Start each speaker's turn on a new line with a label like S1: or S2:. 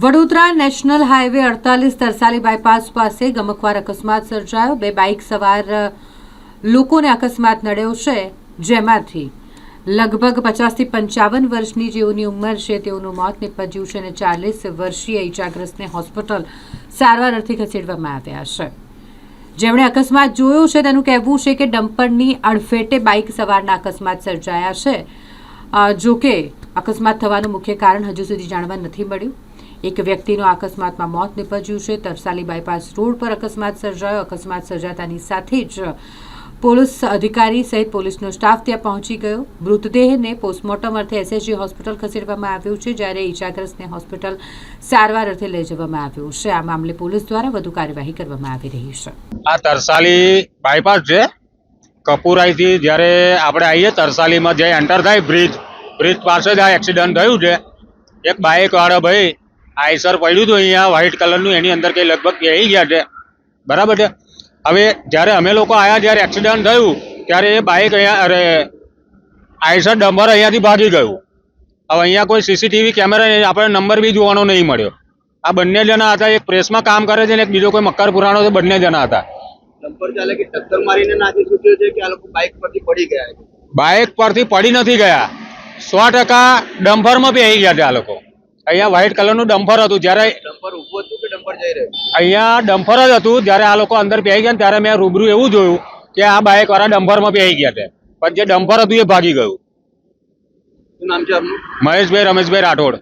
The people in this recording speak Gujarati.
S1: વડોદરા નેશનલ હાઈવે અડતાલીસ તરસાલી બાયપાસ પાસે ગમકવાર અકસ્માત સર્જાયો. બે બાઇક સવાર લોકોને અકસ્માત નડ્યો છે જેમાંથી લગભગ પચાસથી પંચાવન વર્ષની જેઓની ઉંમર છે તેઓનું મોત નિપજ્યું છે અને ચાલીસ વર્ષીય ઇજાગ્રસ્તને હોસ્પિટલ સારવાર અર્થે ખસેડવામાં આવ્યા છે. જેમણે અકસ્માત જોયો છે તેનું કહેવું છે કે ડમ્પરની અડફેટે બાઇક સવારના અકસ્માત સર્જાયા છે. જોકે અકસ્માત થવાનું મુખ્ય કારણ હજુ સુધી જાણવા નથી મળ્યું. એક વ્યક્તિનું અકસ્માતમાં મોત નીપજ્યું છે. તરસાલી બાયપાસ રોડ પર અકસ્માત સર્જાયો. અકસ્માત સર્જાતાની સાથે જ પોલીસ અધિકારી સહિત પોલીસનો સ્ટાફ ત્યાં પહોંચી ગયો. મૃતદેહને પોસ્ટમોર્ટમ અર્થે એસએસજી હોસ્પિટલ ખસેડવામાં આવ્યું છે, જ્યારે ઇજાગ્રસ્તને હોસ્પિટલ સારવાર અર્થે લઈ જવામાં આવ્યું છે. આ મામલે પોલીસ દ્વારા વધુ કાર્યવાહી કરવામાં આવી રહી છે.
S2: આ તરસાલી બાયપાસ છે. કપુરાઈથી જ્યારે આપણે આવીએ, તરસાલીમાં જે એન્ટર થાય બ્રિજ બ્રિજ પાસે જ આ એક્સિડન્ટ થયું છે. એક બાઇક વાળો ભાઈ આઈસર પડ્યું હતું અહીંયા વ્હાઇટ કલરનું એની અંદર કંઈ લગભગ બેસી ગયા છે. બરાબર છે? હવે જ્યારે અમે લોકો આવ્યા જ્યારે એક્સિડન્ટ થયું ત્યારે એ બાઇક અહીંયા અરે આઈસર ડમ્બર અહીંયાથી ભાગી ગયું. હવે અહીંયા કોઈ સીસીટીવી કેમેરા આપણે નંબર બી જોવાનો નહીં મળ્યો. આ બંને જણા હતા એક પ્રેસમાં કામ કરે છે ને એક બીજો કોઈ મક્કર પુરાણો છે બંને જણા હતા.
S3: ડમ્પર ચાલકે ટક્કર મારીને નાસી છૂટ્યો છે કે આ લોકો બાઇક પરથી પડી ગયા
S2: બાઇક પરથી પડી નથી ગયા. સો ટકા ડમ્પરમાં બેસી ગયા છે આ લોકો. અહીંયા વ્હાઈટ કલરનું ડમ્પર હતું. જ્યારે
S3: ડમ્પર ઊભું હતું કે ડમ્પર જઈ રહ્યું?
S2: અહીંયા ડમ્પર જ હતું. જ્યારે આ લોકો અંદર બેસી ગયા ત્યારે મેં રૂબરૂ એવું જોયું કે આ બાઇક વાળા ડમ્પરમાં બેસી ગયા છે. પણ જે ડમ્પર હતું એ ભાગી ગયું.
S3: શું નામ છે આપનું?
S2: મહેશભાઈ રમેશભાઈ રાઠોડ.